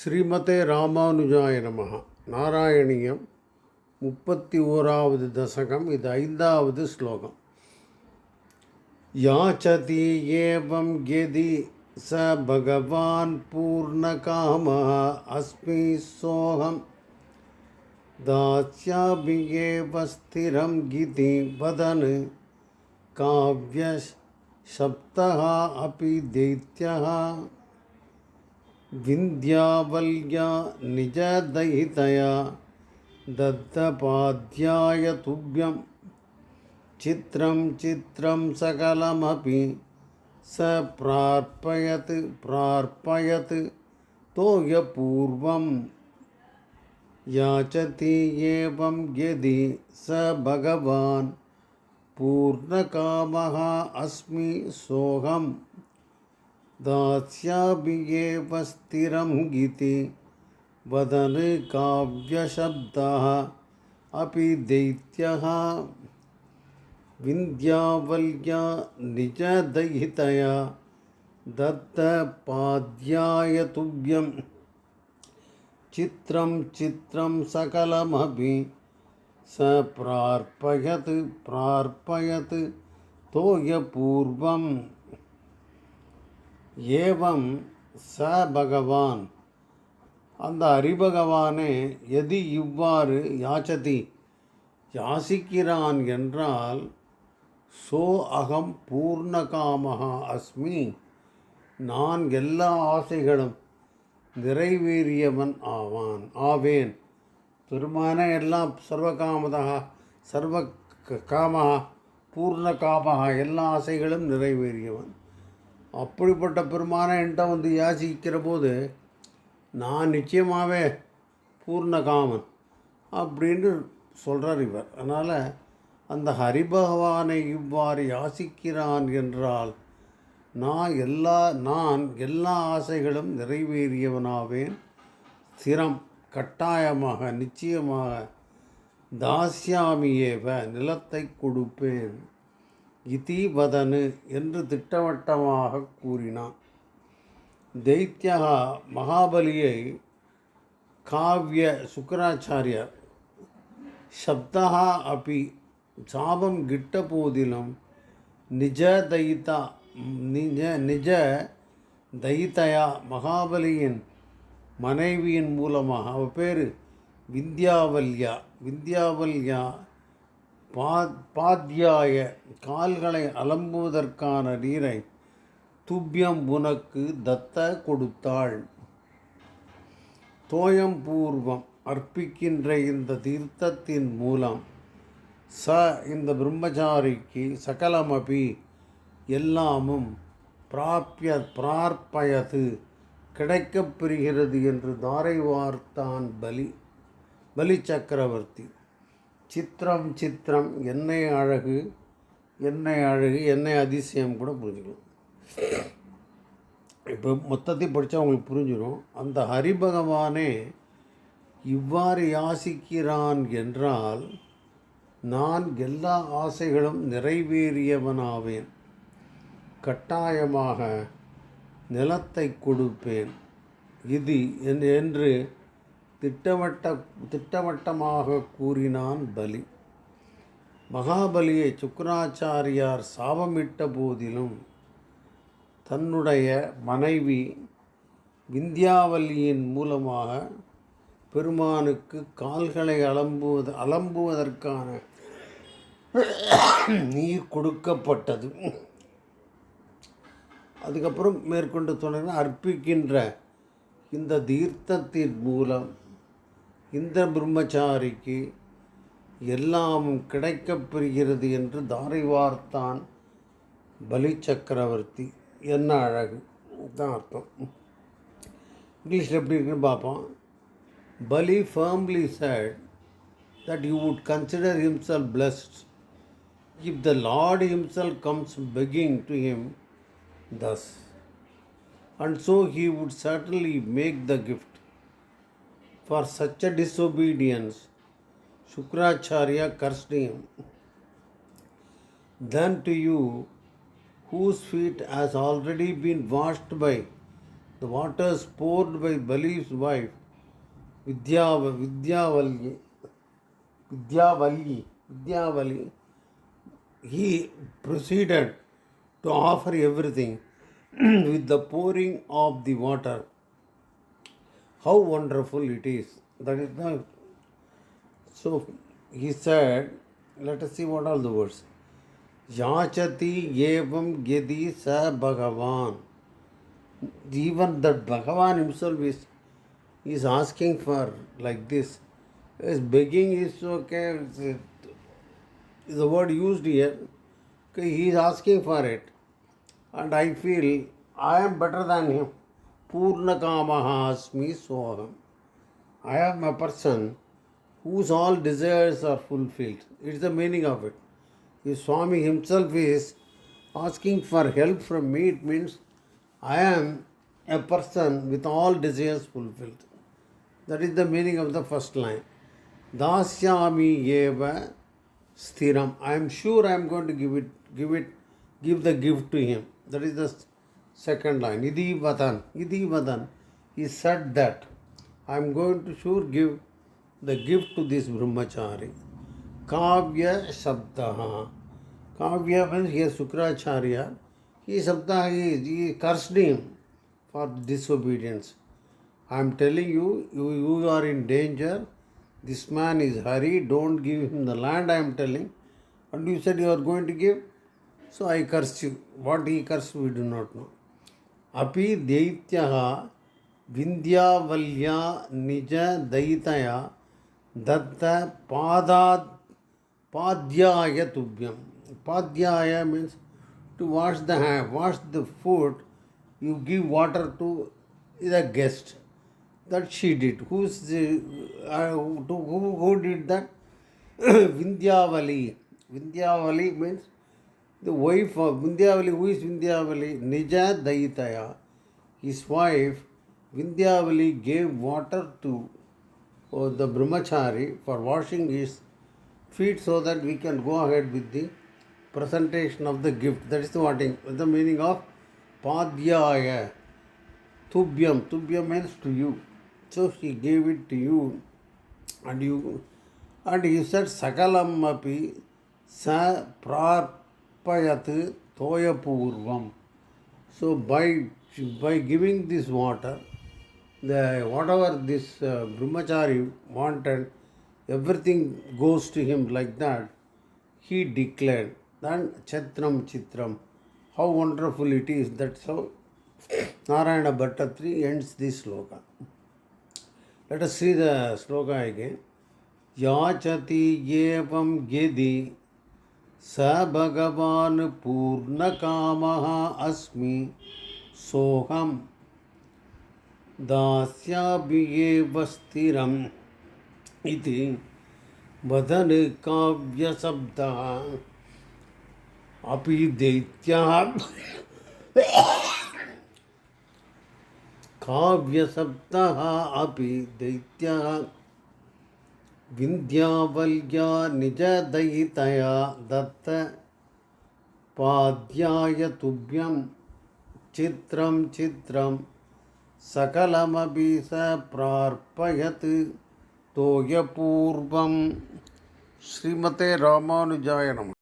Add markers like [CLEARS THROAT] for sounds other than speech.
ஸ்ரீமதே ராமானுஜாய நமகா நாராயணியம் முப்பத்தி ஓராவது தசகம் இது ஐந்தாவது ஸ்லோகம் யாச்சதி ஏவம் கெதி ச பகவான் பூர்ணகாம அஸ்மி சோகம் தாஸ்யாமி ஏவ ஸ்திரம் கிதி வதன் காவிய சப்தா அப்பி தைத்தியா विन्द्यावल्या निजदयितया दत्तपाध्याय तुभ्यं चित्रं चित्रं सकलमपि स प्रार्पयत् प्रार्पयत् तोयपूर्वं याचति एवं यदि स भगवान् पूर्णकामः अस्मि सोऽहम् दास्यामि एव स्थिरं गिति वदन् काव्यशब्दः अपि दैत्यः विन्द्यावल्या निजदयितया दत्तपाद्याय तुभ्यं चित्रं चित्रं सकलमपि स प्रार्पयत् प्रार्पयत् तोयपूर्वम् ஏவம் ச பகவான். அந்த ஹரிபகவானே எது இவ்வாறு யாச்சதி? யாசிக்கிறான் என்றால் சோ அகம் பூர்ணகாமகா அஸ்மி. நான் எல்லா ஆசைகளும் நிறைவேறியவன் ஆவான் ஆவேன். பெருமான எல்லாம் சர்வகாமதா சர்வ காமகா பூர்ண காமகா எல்லா ஆசைகளும் நிறைவேறியவன். அப்படிப்பட்ட பெருமான என்கிட்ட வந்து யாசிக்கிற போது நான் நிச்சயமாகவே பூர்ணகாமன் அப்படின்னு சொல்கிறார் இவர். அதனால் அந்த ஹரிபகவானை இவ்வாறு யாசிக்கிறான் என்றால் நான் எல்லா நான் எல்லா ஆசைகளும் நிறைவேறியவனாவேன். ஸ்திரம் கட்டாயமாக நிச்சயமாக தாசியாமியேவ நிலத்தை கொடுப்பேன். இதி என்று திட்டவட்டமாக கூறினான். தைத்தியா மகாபலியை காவிய சுக்கராச்சாரியர் சப்தா அப்பி சாபம் கிட்ட போதிலும் நிஜ தைத்தா நிஜ நிஜ தைத்தயா மகாபலியின் மனைவியின் மூலமாக அவள் பேர் வித்யாவல்யா வித்யாவல்யா பா பாத்தியாய கால்களை அலம்புவதற்கான நீரை துப்பியம் உனக்கு தத்த கொடுத்தாள். தோயம்பூர்வம் அர்ப்பிக்கின்ற இந்த தீர்த்தத்தின் மூலம் ச இந்த பிரம்மச்சாரிக்கு சகலமபி எல்லாமும் பிராப்பிய பிரார்ப்பயது கிடைக்கப் பெறுகிறது என்று தாரை வார்த்தான் பலி பலி சக்கரவர்த்தி சித்திரம் சித்திரம் என்னை அழகு என்னை அழகு என்னை அதிசயம் கூட புரிஞ்சுக்கலாம். இப்போ மொத்தத்தை படித்தா உங்களுக்கு புரிஞ்சிடும் அந்த ஹரிபகவானே இவ்வாறு யாசிக்கிறான் என்றால் நான் எல்லா ஆசைகளும் நிறைவேறியவனாவேன். கட்டாயமாக நிலத்தை கொடுப்பேன். இது என்று திட்டவட்ட திட்டவட்டமாக கூறினான் பலி. மகாபலியை சுக்கராச்சாரியார் சாபமிட்ட போதிலும் தன்னுடைய மனைவி விந்தியாவல்லியின் மூலமாக பெருமானுக்கு கால்களை அலம்புவது அலம்புவதற்கான நீர் கொடுக்கப்பட்டது. அதுக்கப்புறம் மேற்கொண்டு சொன்ன அர்ப்பிக்கின்ற இந்த தீர்த்தத்தின் மூலம் இந்த பிரம்மச்சாரிக்கு எல்லாம் கிடைக்கப் பெறுகிறது என்று தாரை வார்த்தான் பலி சக்கரவர்த்தி என்ன அழகு தான் அர்த்தம் இங்கிலீஷில் எப்படி இருக்குன்னு பார்ப்போம் பலி firmly said that he would consider himself blessed if the Lord himself comes begging to him thus. And so he would certainly make the gift. For such a disobedience, Shukracharya cursed him. Then to you, whose feet has already been washed by The waters poured by Bali's wife, Vidya, Vidyavalli, Vidyavalli, he proceeded to offer everything [CLEARS THROAT] with the pouring of the water. How wonderful it is. That is the. So he said, let us see what are the words. Yachati evam yadi sa Bhagavan. Even that Bhagavan himself is, is asking for like this. Is begging is okay. it's- The word used here. He is asking for it. And I feel I am better than him. Purnakamaha asmi soham. I am a person whose all desires are fulfilled. It's the meaning of it. If Swami himself is asking for help from me, it means I am a person with all desires fulfilled. That is the meaning of the first line. Dasyami eva sthiram. I am sure I am going to give it, give it, give the gift to him. That is the second line. Idhi vadan. Idhi vadan. He said that I am going to sure give the gift to this brahmachari. Kavya Shabdaha. Kavya means here Sukracharya. He Shabdaha, he, he cursed him for disobedience. I am telling you, you, you are in danger. This man is hurry. Don't give him the land, I am telling. And you said you are going to give. So I curse you. What he cursed, we do not know. अपि दैत्यः विन्द्यावल्या निजदयितया दत्तपादात् पाद्याय तुभ्यं पाद्याय means to wash the hand wash the foot you give water to the guest that she did who's the, uh, to, who, who did that Vindyavali Vindyavali means the wife of Vindyavali, who is Vindyavali? Nija Daitaya. His wife, Vindyavali, gave water to uh, the Brahmachari for washing his feet so that we can go ahead with the presentation of the gift. That is the wording, the meaning of Padhyaya. Tubhyam. Tubhyam means to you. So she gave it to you and you and he said sakalam api sa prarpayat toyapurvam so by by giving this water the whatever this uh, brahmachari wanted everything goes to him like that he declared then chatram chitram how wonderful it is that's how narayana bhattatri ends this sloka let us see the sloka again याचति एवं यदि स भगवान् पूर्णकामः अस्मि। सोऽहं दास्यापि एव स्थिरम् इति वदन् काव्यशब्दः अपि दैत्यः काव्यशब्दः अपि दैत्यः विन्द्यावल्या निजदयितया दत्त पाद्याय तुभ्यं चित्रं चित्रं सकलमपि स प्रार्पयत् तोयपूर्वं श्रीमते रामानुजाय नमः